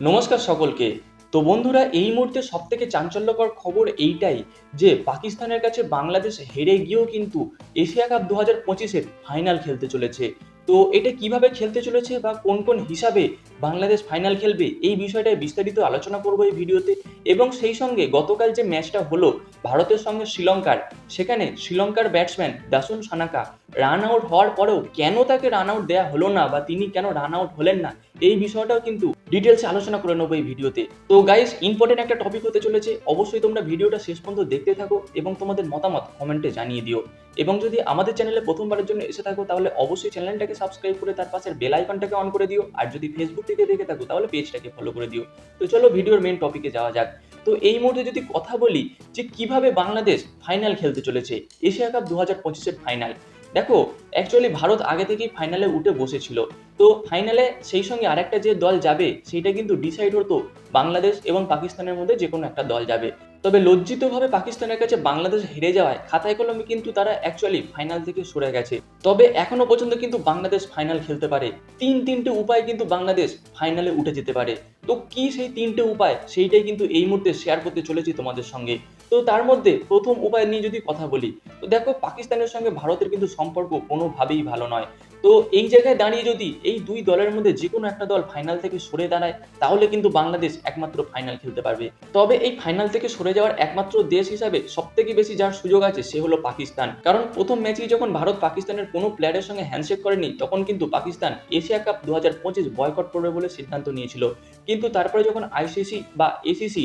নমস্কার সকলকে। তো বন্ধুরা, এই মুহূর্তে সব থেকে চাঞ্চল্যকর খবর এইটাই যে, পাকিস্তানের কাছে বাংলাদেশ হেরে গিয়েও কিন্তু এশিয়া কাপ দু হাজার পঁচিশের ফাইনাল খেলতে চলেছে। তো এটা কীভাবে খেলতে চলেছে বা কোন কোন হিসাবে বাংলাদেশ ফাইনাল খেলবে, এই বিষয়টায় বিস্তারিত আলোচনা করব এই ভিডিওতে। এবং সেই সঙ্গে গতকাল যে ম্যাচটা হলো ভারতের সঙ্গে শ্রীলঙ্কার। সেখানে শ্রীলঙ্কার batsman Dasun Shanaka run out হওয়ার পরেও কেন তাকে রান আউট দেওয়া হলো না বা তিনি কেন রান আউট হলেন না, এই বিষয়টাও কিন্তু ডিটেলসে আলোচনা করে নেব এই ভিডিওতে। তো গাইস ইম্পর্টেন্ট একটা টপিক হতে চলেছে। অবশ্যই তোমরা ভিডিওটা শেষ পর্যন্ত দেখতে থাকো এবং তোমাদের মতামত কমেন্টে জানিয়ে দিও। এবং যদি আমাদের চ্যানেলে প্রথমবারের জন্য এসে থাকো, তাহলে অবশ্যই চ্যানেলটাকে সাবস্ক্রাইব করে তার পাশের বেল আইকনটাকে অন করে দিও। আর যদি ফেসবুক থেকে দেখে থাকো, তাহলে পেজটাকে ফলো করে দিও। তো চলো ভিডিওর মেন টপিকে যাওয়া যাক। তো এই মুহূর্তে যদি কথা বলি যে কীভাবে বাংলাদেশ ফাইনাল খেলতে চলেছে, এশিয়া কাপ দু হাজার পঁচিশের ফাইনাল দেখো অ্যাকচুয়ালি ভারত আগে থেকেই ফাইনালে উঠে বসেছিল। তো ফাইনালে সেই সঙ্গে আরেকটা যে দল যাবে, সেটা কিন্তু ডিসাইড হতো বাংলাদেশ এবং পাকিস্তানের মধ্যে যে কোনো একটা দল যাবে। তবে লজ্জিতভাবে পাকিস্তানের কাছে বাংলাদেশ হেরে যাওয়ায় খাতায় কলমে কিন্তু তারা অ্যাকচুয়ালি ফাইনাল থেকে সরে গেছে। তবে এখনও পর্যন্ত কিন্তু বাংলাদেশ ফাইনাল খেলতে পারে। তিন তিনটে উপায় কিন্তু বাংলাদেশ ফাইনালে উঠে যেতে পারে। তো কি সেই তিনটে উপায়, সেইটাই কিন্তু এই মুহূর্তে শেয়ার করতে চলেছি তোমাদের সঙ্গে। তো তার মধ্যে প্রথম উপায় নিয়ে যদি কথা বলি, তো দেখো পাকিস্তানের সঙ্গে ভারতের কিন্তু সম্পর্ক কোনোভাবেই ভালো নয়। তো এই জায়গায় দাঁড়িয়ে যদি এই দুই দলের মধ্যে যে কোনো একটা দল ফাইনাল থেকে সরে দাঁড়ায়, তাহলে কিন্তু বাংলাদেশ একমাত্র ফাইনাল খেলতে পারবে। তবে এই ফাইনাল থেকে সরে যাওয়ার একমাত্র দেশ হিসাবে সব থেকে বেশি যার সুযোগ আছে, সে হলো পাকিস্তান। কারণ প্রথম ম্যাচেই যখন ভারত পাকিস্তানের কোনো প্লেয়ারের সঙ্গে হ্যান্ডশেক করেনি, তখন কিন্তু পাকিস্তান এশিয়া কাপ দু হাজার পঁচিশ বয়কট করবে বলে সিদ্ধান্ত নিয়েছিল। কিন্তু তারপরে যখন আইসিসি বা এসিসি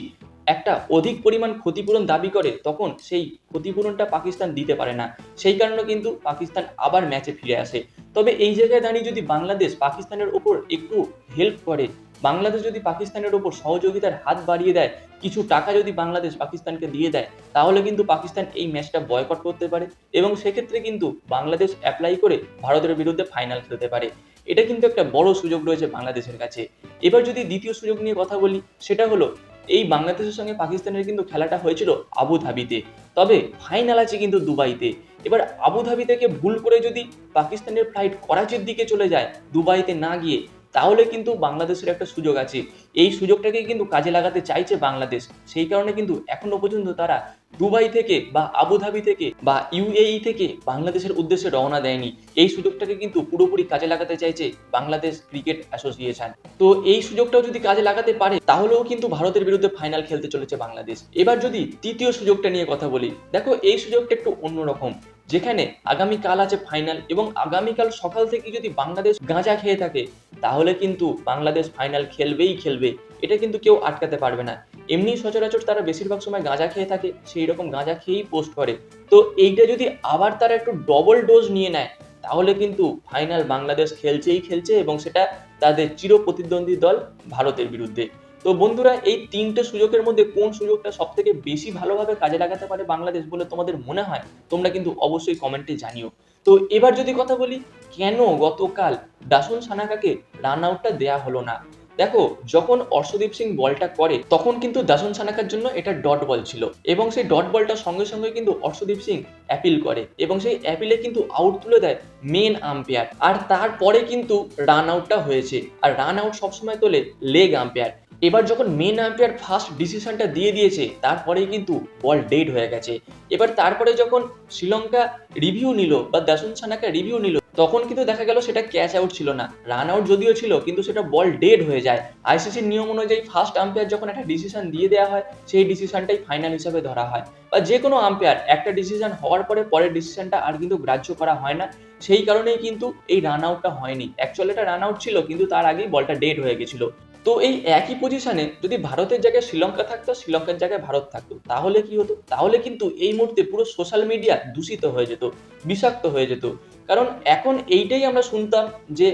একটা অধিক পরিমাণ ক্ষতিপূরণ দাবি করে, তখন সেই ক্ষতিপূরণটা পাকিস্তান দিতে পারে না। সেই কারণে কিন্তু পাকিস্তান আবার ম্যাচে ফিরে আসে। তবে এই জায়গায় দাঁড়িয়ে যদি বাংলাদেশ পাকিস্তানের ওপর একটু হেল্প করে, বাংলাদেশ যদি পাকিস্তানের ওপর সহযোগিতার হাত বাড়িয়ে দেয়, কিছু টাকা যদি বাংলাদেশ পাকিস্তানকে দিয়ে দেয়, তাহলে কিন্তু পাকিস্তান এই ম্যাচটা বয়কট করতে পারে এবং সেক্ষেত্রে কিন্তু বাংলাদেশ অ্যাপ্লাই করে ভারতের বিরুদ্ধে ফাইনাল খেলতে পারে। এটা কিন্তু একটা বড় সুযোগ রয়েছে বাংলাদেশের কাছে। এবার যদি দ্বিতীয় সুযোগ নিয়ে কথা বলি, সেটা হলো এই বাংলাদেশের সঙ্গে পাকিস্তানের কিন্তু খেলাটা হয়েছিল আবুধাবিতে। তবে ফাইনাল আছে কিন্তু দুবাইতে। এবার আবুধাবি থেকে ভুল করে যদি পাকিস্তানের ফ্লাইট করাচির দিকে চলে যায়, দুবাইতে না গিয়ে তাহলে কিন্তু বাংলাদেশের একটা সুযোগ আছে। এই সুযোগটাকে কিন্তু কাজে লাগাতে চাইছে বাংলাদেশ। সেই কারণে কিন্তু এখনও পর্যন্ত তারা দুবাই থেকে বা আবুধাবি থেকে বা ইউএই থেকে বাংলাদেশের উদ্দেশ্যে রওনা দেয়নি। এই সুযোগটাকে কিন্তু পুরোপুরি কাজে লাগাতে চাইছে বাংলাদেশ ক্রিকেট অ্যাসোসিয়েশন। তো এই সুযোগটাও যদি কাজে লাগাতে পারে, তাহলেও কিন্তু ভারতের বিরুদ্ধে ফাইনাল খেলতে চলেছে বাংলাদেশ। এবার যদি তৃতীয় সুযোগটা নিয়ে কথা বলি, দেখো এই সুযোগটা একটু অন্যরকম। যেখানে আগামীকাল আছে ফাইনাল এবং আগামীকাল সকাল থেকে যদি বাংলাদেশ গাঁজা খেয়ে থাকে, তাহলে কিন্তু বাংলাদেশ ফাইনাল খেলবেই খেলবে। এটা কিন্তু কেউ আটকাতে পারবে না। এমনি সচরাচর তারা বেশিরভাগ সময় গাঁজা খেয়ে থাকে, সেই রকম গাঁজা খেয়েই পোস্ট করে। তো এইটা যদি আবার তারা একটু ডবল ডোজ নিয়ে নেয়, তাহলে কিন্তু ফাইনাল বাংলাদেশ খেলছেই খেলছে এবং সেটা তাদের চির প্রতিদ্বন্দ্বী দল ভারতের বিরুদ্ধে। তো বন্ধুরা, এই তিনটে সুযোগের মধ্যে কোন সুযোগটা সব থেকে বেশি ভালোভাবে কাজে লাগাতে পারে বাংলাদেশ বলে তোমাদের মনে হয়, তোমরা কিন্তু অবশ্যই কমেন্টে জানিও। তো এবার যদি কথা বলি, কেন গতকাল দাসুন সানাকাকে রান আউটটা দেয়া হলো না? দেখো, যখন অর্শদীপ সিং বলটা করে, তখন কিন্তু দাসন সানাকার জন্য এটা ডট বল ছিল এবং সেই ডট বলটা সঙ্গে সঙ্গে কিন্তু অর্শদীপ সিং অ্যাপিল করে এবং সেই অ্যাপিলে কিন্তু আউট তুলে দেয় মেন আম্পায়ার আর তারপরে কিন্তু রান আউটটা হয়েছে। আর রান আউট সবসময় তোলে লেগ আম্পায়ার এবার যখন মেন আম্পায়ার ফার্স্ট ডিসিশনটা দিয়ে দিয়েছে, তারপরেই কিন্তু বল ডেড হয়ে গেছে। এবার তারপরে যখন শ্রীলঙ্কা রিভিউ নিল বা দাসুন সানাকা রিভিউ নিল, তখন কিন্তু দেখা গেল সেটা ক্যাচ আউট ছিল না। রান আউট যদিও ছিল, কিন্তু সেটা বল ডেড হয়ে যায়। আইসিসির নিয়ম অনুযায়ী ফার্স্ট আম্পায়ার যখন একটা ডিসিশন দিয়ে দেওয়া হয়, সেই ডিসিশনটাই ফাইনাল হিসাবে ধরা হয়। বা যে কোনো আম্পায়ার একটা ডিসিশন হওয়ার পরে পরের ডিসিশনটা আর কিন্তু গ্রাহ্য করা হয় না। সেই কারণেই কিন্তু এই রান আউটটা হয়নি। অ্যাকচুয়ালি এটা রান আউট ছিল, কিন্তু তার আগেই বলটা ডেড হয়ে গেছিল। তো এই একই পজিশনে যদি ভারতের জায়গায় শ্রীলঙ্কা থাকতো, শ্রীলঙ্কার জায়গায় ভারত থাকতো, তাহলে কি হতো? তাহলে কিন্তু এই মুহূর্তে পুরো সোশ্যাল মিডিয়া দূষিত হয়ে যেত, বিষাক্ত হয়ে যেত। কারণ এখন এইটাই আমরা শুনতাম যে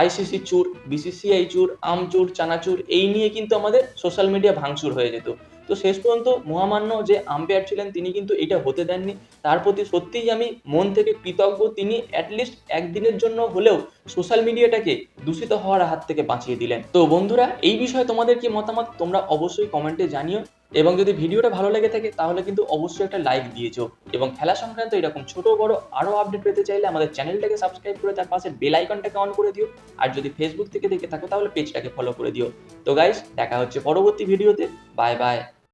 আইসিসি চুর বিসিসিআই চুর আমচুর চানাচুর, এই নিয়ে কিন্তু আমাদের সোশ্যাল মিডিয়া ভাঙচুর হয়ে যেত। তো শেষ পর্যন্ত মহামান্য যে আম্পায়ার ছিলেন, তিনি কিন্তু এটা হতে দেননি। তার প্রতি সত্যিই আমি মন থেকে কৃতজ্ঞ। তিনি অ্যাটলিস্ট একদিনের জন্য হলেও সোশ্যাল মিডিয়াটাকে দূষিত হওয়ার হাত থেকে বাঁচিয়ে দিলেন। তো বন্ধুরা, এই বিষয়ে তোমাদের কি মতামত? তোমরা অবশ্যই কমেন্টে জানিও। এবং যদি ভিডিওটা ভালো লেগে থাকে, তাহলে কিন্তু অবশ্যই একটা লাইক দিয়েছ। এবং খেলা সংক্রান্ত এরকম ছোট, বড় আরও আপডেট পেতে চাইলে আমাদের চ্যানেলটাকে সাবস্ক্রাইব করে তার পাশে বেল আইকনটাকে অন করে দিও। আর যদি ফেসবুক থেকে দেখে থাকো, তাহলে পেজটাকে ফলো করে দিও। তো গাইস দেখা হচ্ছে পরবর্তী ভিডিওতে বাই বাই